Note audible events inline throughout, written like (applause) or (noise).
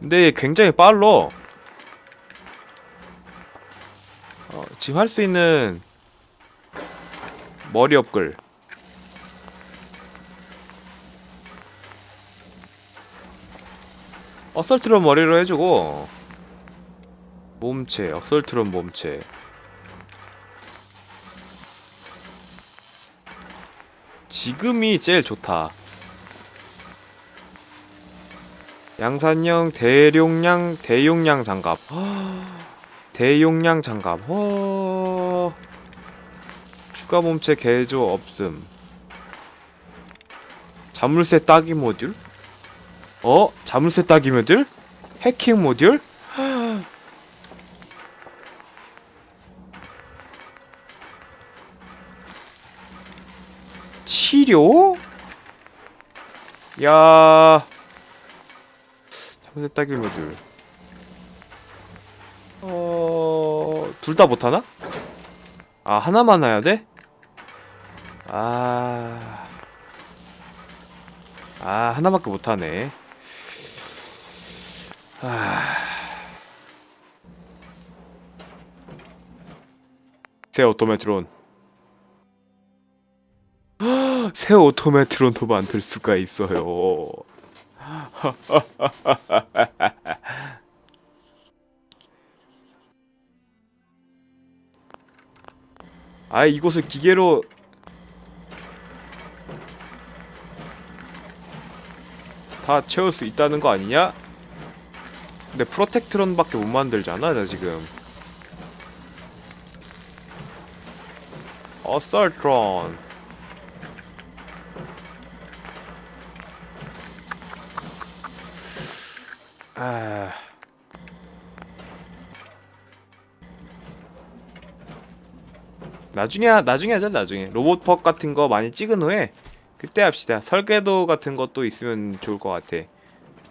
근데 굉장히 빨라. 어, 지금 할 수 있는 머리 업글. 어설트론 머리로 해주고 몸체, 어설트론 몸체. 지금이 제일 좋다. 양산형 대용량 대용량 장갑. 대용량 장갑. 허... 추가 몸체 개조 없음. 자물쇠 따기 모듈? 어? 자물쇠 따기 모듈? 해킹 모듈? 치료? 야. 자물쇠 따기 모듈. 어, 둘 다 못하나? 아, 하나만 해야 돼? 아. 아, 하나밖에 못하네. 아. 새 오토메트론. (gasps) 새 오토메트론도 만들 수가 있어요. (laughs) 아, 이곳을 기계로 다 채울 수 있다는 거 아니냐? 근데 프로텍트론밖에 못 만들잖아, 나 지금. 어설트론. 나중에 하- 나중에 하자 나중에 로봇퍽 같은 거 많이 찍은 후에 그때 합시다 설계도 같은 것도 있으면 좋을 것 같아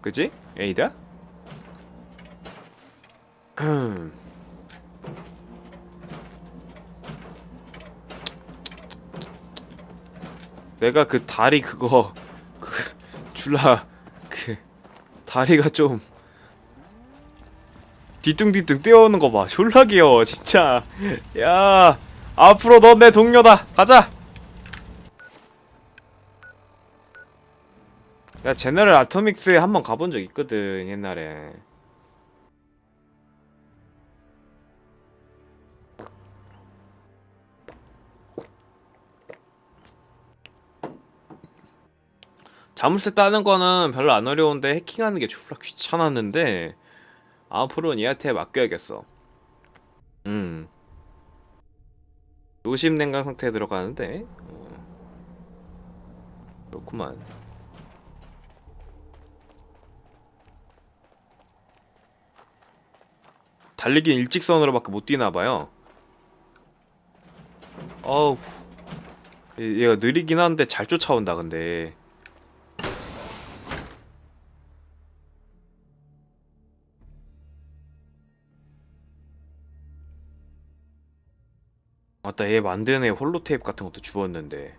그지 에이다 음. (clears throat) 내가 그 다리 그거 (laughs) 그 줄라 그 다리가 좀 뒤뚱뒤뚱 뛰어오는 거 봐. 졸라 귀여워, 진짜. 야, 앞으로 넌 내 동료다. 가자. 나 제너럴 아토믹스에 한 번 가본 적 있거든, 옛날에. 자물쇠 따는 거는 별로 안 어려운데 해킹하는 게 졸라 귀찮았는데 앞으로는 얘한테 맡겨야겠어. 음. 노심 냉각 상태에 들어가는데. 어. 그렇구만. 달리긴 일직선으로밖에 못 뛰나 봐요. 어우. 얘- 얘가 느리긴 한데 잘 쫓아온다 근데. 맞다 얘 만드는 애 홀로테이프 같은 것도 주웠는데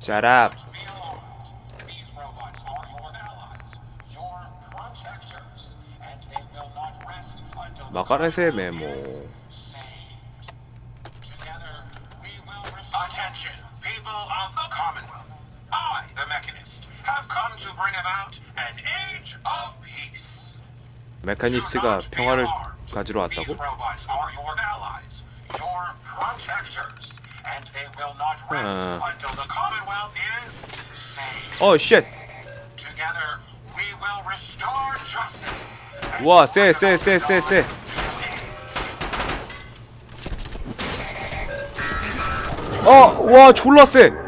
the 마가렛의 메모 메카니스트가 평화를 가지러 왔다고? Uh. saved. 어 쉣! And 우와 쎄 쎄 쎄 쎄 쎄 어! 와 졸라 쎄!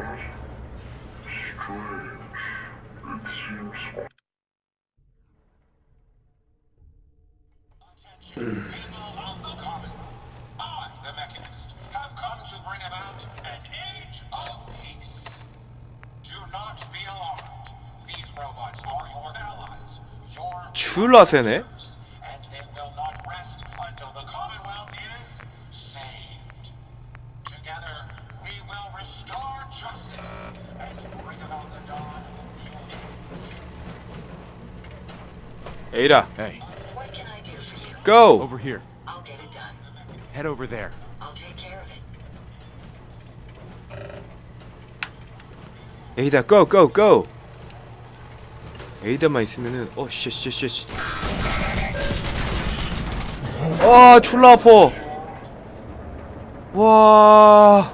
New age. 에이라 Hey, What can I do for you? 고! over here. I'll get it done. Head over there. I'll take care of it. 에이다 고! 에이다만 있으면은 어 쉣쉣쉣. 아 졸라 아파. 와.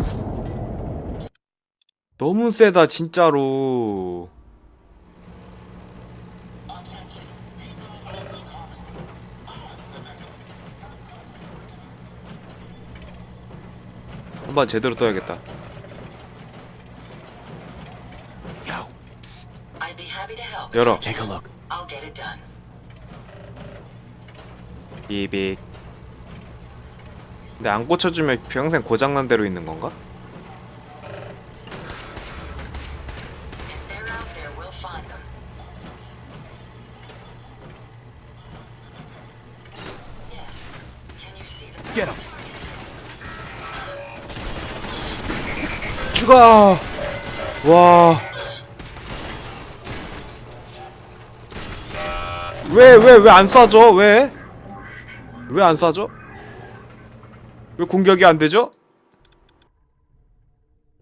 너무 세다 진짜로. 한번 제대로 떠야겠다 열어 take a look. I'll get it done. 비빅 근데 안 고쳐주면 평생 고장난 대로 있는 건가? They're out 왜, 왜, 왜 안 쏴줘? 왜? 왜 안 쏴줘? 왜 공격이 안 되죠?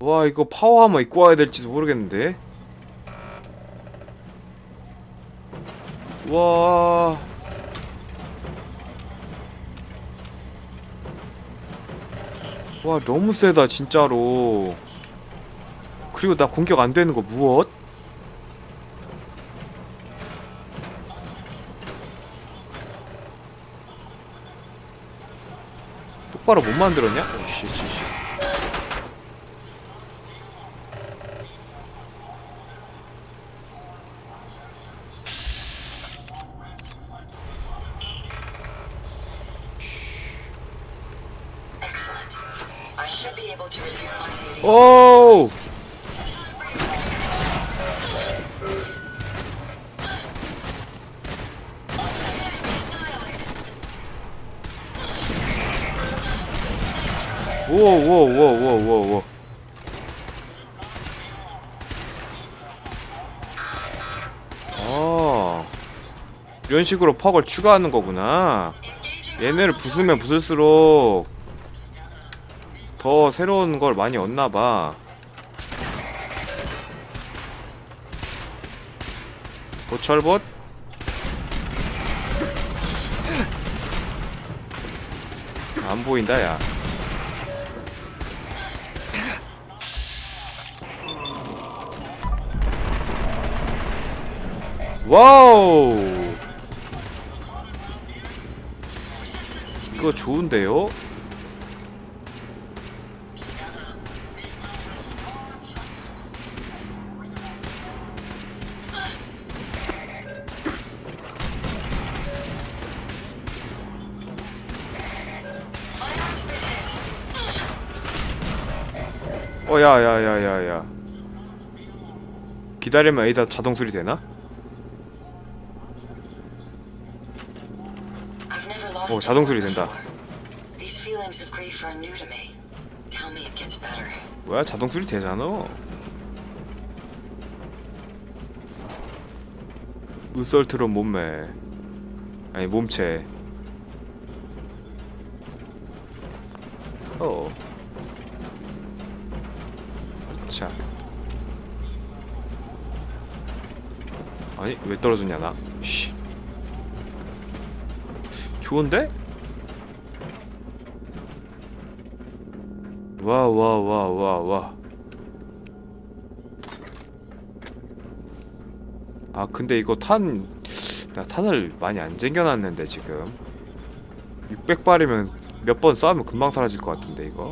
와, 이거 파워 하머 입고 와야 될지도 모르겠는데. 와. 와, 너무 세다, 진짜로. 그리고 나 공격 안 되는 거 무엇? 똑바로 못 만들었냐? 오, 씨, 씨. I 오오오오오오 아 이런 식으로 퍽을 추가하는 거구나. 얘네를 부수면 부술수록 더 새로운 걸 많이 얻나봐. 고철봇? 안 보인다 야 와우 이거 좋은데요? 어, 야, 야, 야, 야, 야. 기다리면 에이다 자동 수리 되나? I've never lost 어, 자동 anyone 된다. 뭐야, 자동 수리 되잖아. 으설트론 몸매. 아니, 몸체. 어. 자. 아니, 왜 떨어졌냐, 나. 씨. 좋은데? 와, 와, 와, 와, 와. 아, 근데 이거 탄, 나 탄을 많이 안 쟁겨놨는데, 지금. 600발이면 몇번 싸우면 금방 사라질 것 같은데, 이거.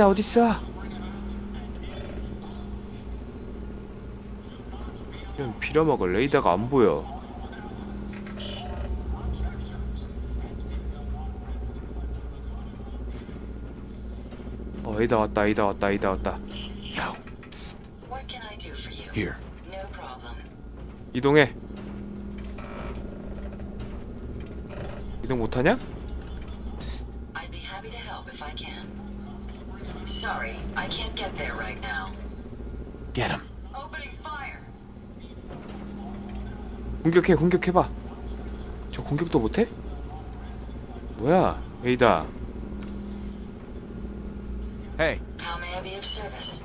에이다, 어딨어? 그냥 빌어먹을 레이더가 안 보여. 어, 에이다 왔다, 에이다 왔다, 에이다 왔다. Yo, psst. What can I do for you? Here. No problem. 이동해. 이동 못하냐? Sorry, I can't get there right now. Get him. Opening fire! 공격해, 공격해봐. 저 공격도 못해? 뭐야, 에이다. Hey, How may I be of service?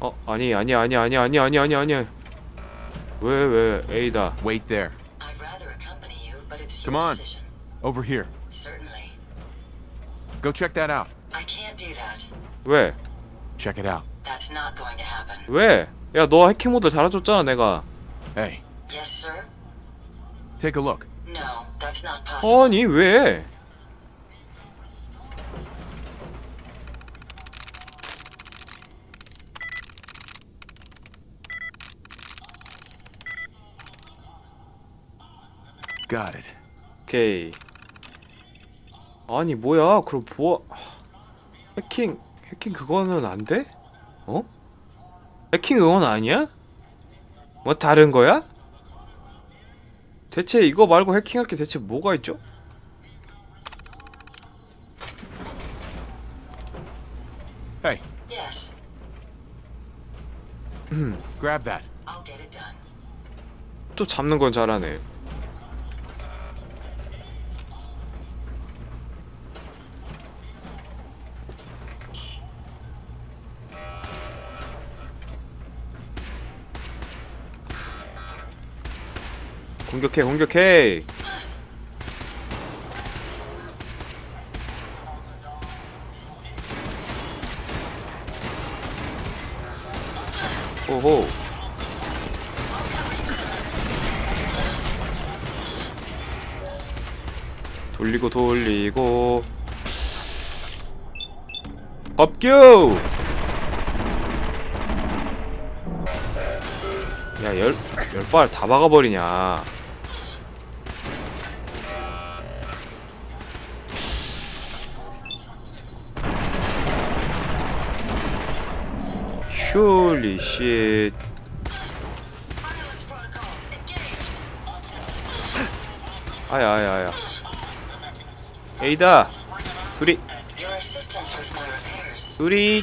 어, 아니, 아니, 아니, 아니, 아니, 아니, 아니, 아니. 왜, 왜, 에이다. wait there. I'd rather accompany you, but it's Come your on. decision. Over here. Go check that out. I can't do that. 왜? Check it out. That's not going to happen. 왜? 야, 너 해킹 모드 달아줬잖아, 내가. Hey, Yes, sir? take a look. No, that's not possible. 아니, 왜? Got it. 오케이. 아니, 뭐야? 그럼 보아 해킹 해킹 그거는 안 돼? 어? 해킹 그건 아니야? 뭐 다른 거야? 대체 이거 말고 해킹할 게 대체 뭐가 있죠? Hey, Yes, (clears throat) grab that. I'll get it done. 또 잡는 건 잘하네. 공격해, 공격해. 오호. 돌리고 돌리고 법규 야열 열발 다 박아버리냐 홀리 쉣! 아야 아야 아야 에이다 둘이 둘이!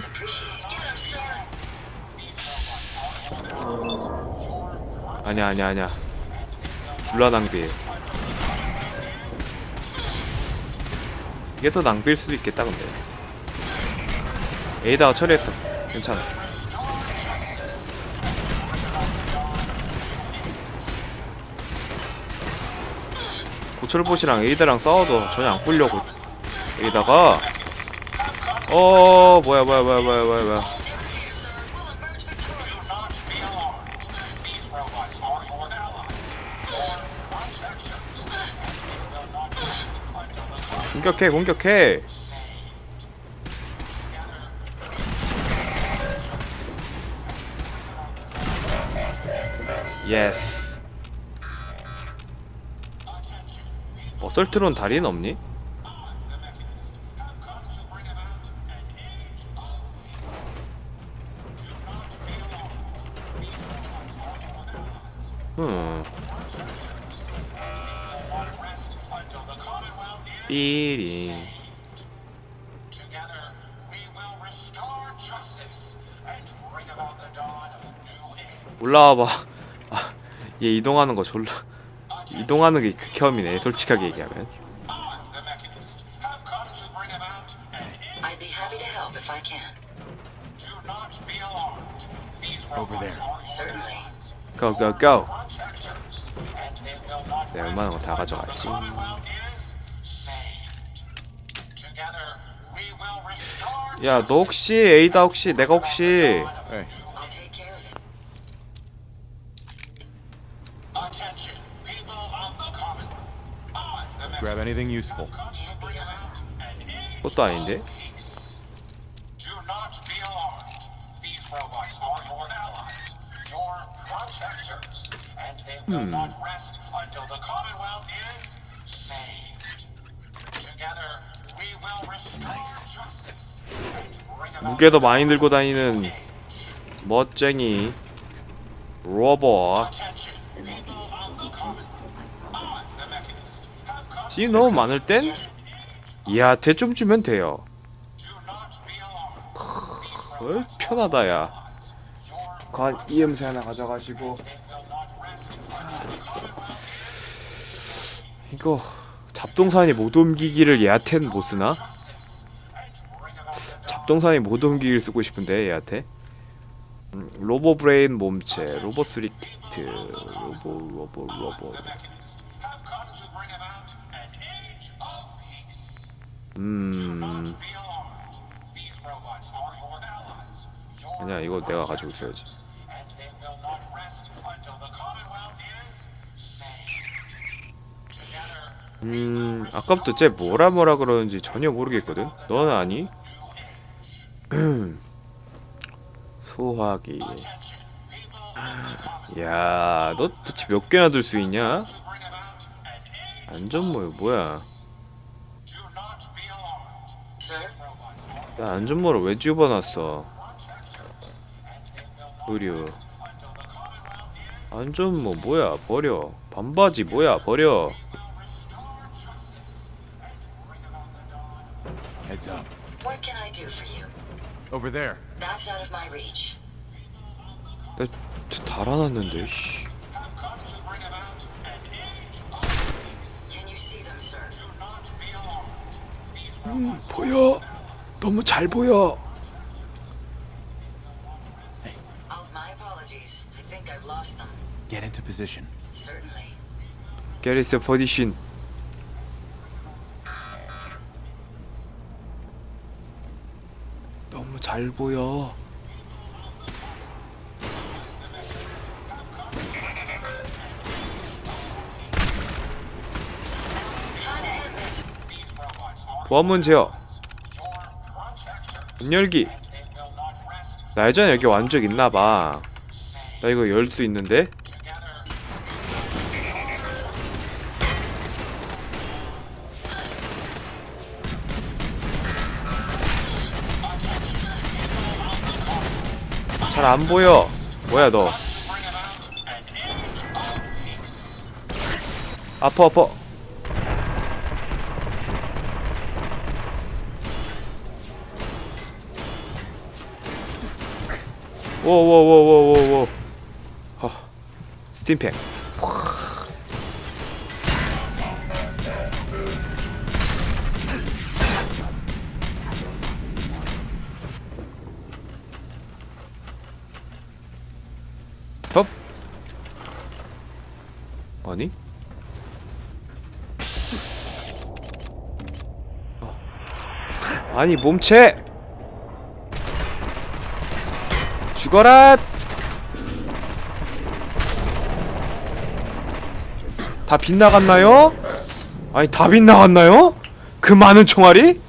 아니야 아니야 아니야 불라 낭비 이게 더 낭비일 수도 있겠다 근데 에이다가 처리했어 괜찮아 고철봇이랑 에이다랑 싸워도 전혀 안 꿀려고. 에이다가 어 뭐야 뭐야 뭐야 뭐야 뭐야 뭐야. 공격해 공격해. 예스 어설트론 다리는 없니? 음. 삐링. 올라와봐 아, 얘 이동하는 거 졸라 이동하는 게 극혐이네 솔직하게 얘기하면. Go go go. 네, 웬만한 다 가져가야지. 야 너 혹시 에이다 혹시 내가 혹시. 에이. Grab anything useful. 것도 아닌데? 음. 무게도 많이 들고 다니는 멋쟁이 로봇. 씨 너무 많을 땐 Yes, 이한테 좀 주면 돼요. 뭘 편하다 야. 관 이음새 하나 가져가시고. 이거 잡동사니 못 옮기기를 얘한텐 못 쓰나? 잡동사니 못 옮기기를 쓰고 싶은데 얘한테. 음, 로보 브레인 몸체, 로보 스리 키트, 로보 로보 로보. Your 아니야 이거 내가 가지고 있어야지. 음 아까부터 쟤 뭐라 뭐라 그러는지 전혀 모르겠거든. 너는 아니? 소화기. 야, 너 대체 몇 개나 들 수 있냐? 안전모요 뭐야? 나 안전모를 왜 집어놨어? 의류. 안전모 뭐야? 버려. 반바지 뭐야? 버려. Heads up. What can I do for you? Over there. That's out of my reach. 나 달아났는데. 씨. These 보여. 너무 잘 보여. Oh, my apologies. I think I've lost them. Get into position. Certainly. 게리스 버디신. 너무 잘 보여. 원문 제어. 문 열기. 나 예전에 여기 완 적 있나 봐. 나 이거 열 수 있는데? 잘 안 보여. 뭐야 너? 아파 아파. 오오오오오오. 어. 스팀팩. 헙. 아니? 어. 아니 몸체 죽어라 다 빗나갔나요? 아니 다 빗나갔나요? 그 많은 총알이?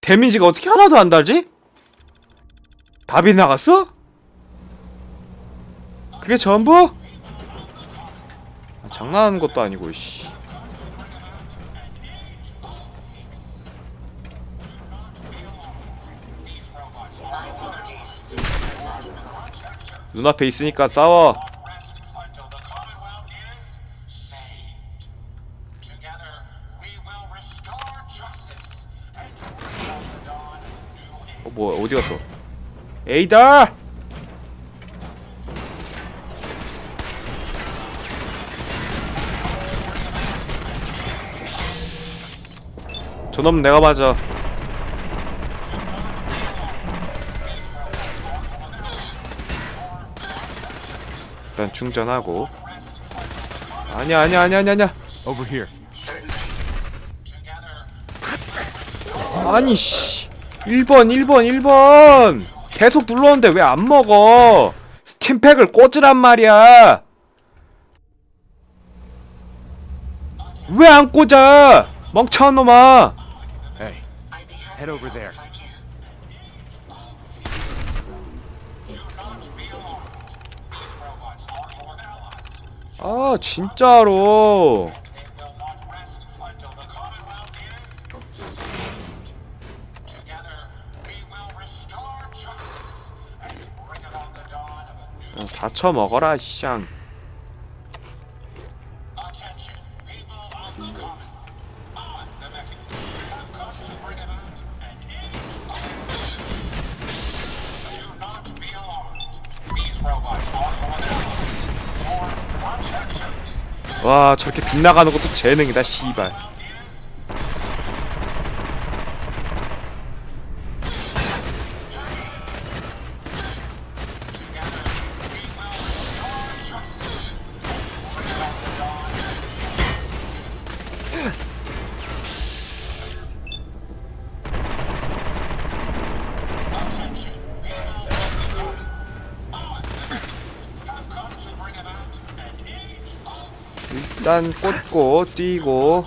데미지가 어떻게 하나도 안 달지? 다 빗나갔어? 그게 전부? 아, 장난하는 것도 아니고 씨. 눈앞에 있으니까 싸워. 어 뭐야 어디 갔어 에이다 저놈 내가 맞아 일단 충전하고. 아니야 아니야 아니야 아니야 아니야. Over here. 아니 씨. 1번 1번 1번. 계속 눌렀는데 왜 안 먹어? 스팀팩을 꽂으란 말이야. 왜 안 꽂아? 멍청한 놈아. Hey, Head over there. if I can. robots are your allies. 아 진짜로 어, 다쳐 먹어라 시장 와 저렇게 빗나가는 것도 재능이다 씨발 일단 꽂고 뛰고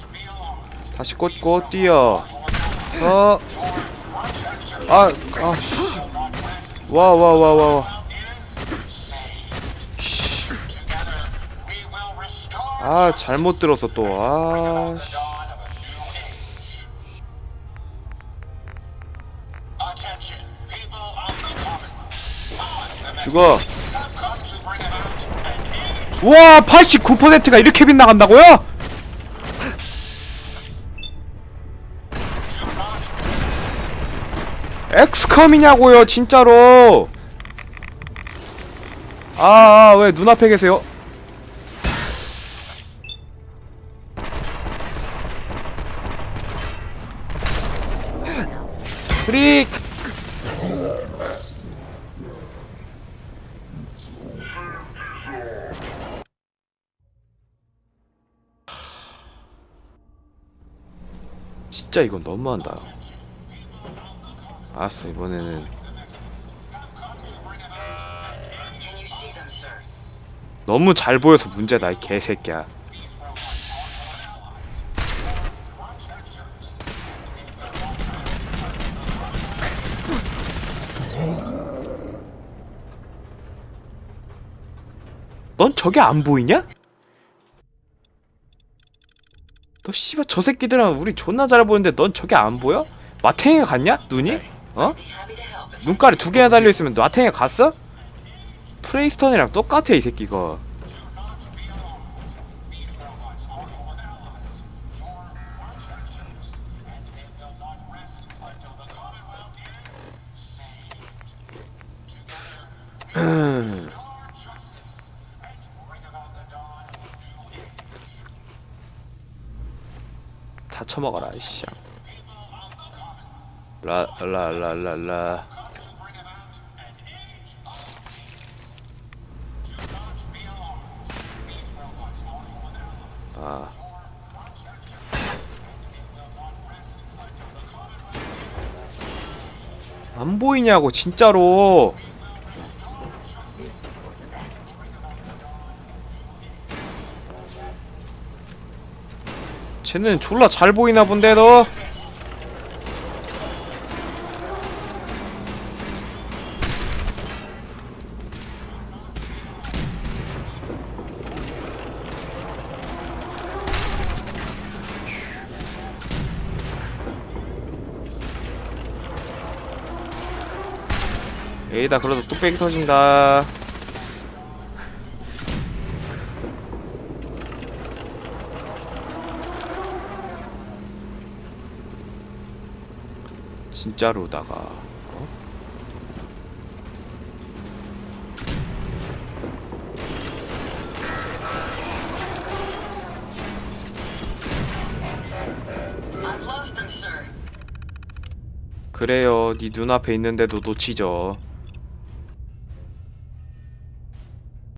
다시 꽂고 뛰어 어. 아, 아, 씨. 와, 와, 와, 와, 와. 아, 잘못 들었어 또. 아, 씨. 죽어. 와, 89%가 이렇게 빗나간다고요? 엑스컴이냐고요, 진짜로. 아, 아, 왜 눈앞에 계세요? 진짜 이건 너무한다. 알았어, 이번에는? 너무 잘 보여서 문제다, 이 개새끼야. 넌 저게 안 보이냐? 너 씨발 저 새끼들은 우리 존나 잘 보이는데 넌 저게 안 보여? 마탱이가 갔냐? 눈이? 어? 눈깔이 두 개나 달려 있으면 마탱이 갔어? 프레이스턴이랑 똑같아 이 새끼 이 다 처먹어라 이씨. 라라라라라. 아. 안 보이냐고 진짜로. 쟤는 졸라 잘 보이나 본데 너. 에이다 그래도 뚝배기 터진다 진짜로다가 어? 그래요 네 눈앞에 있는데도 놓치죠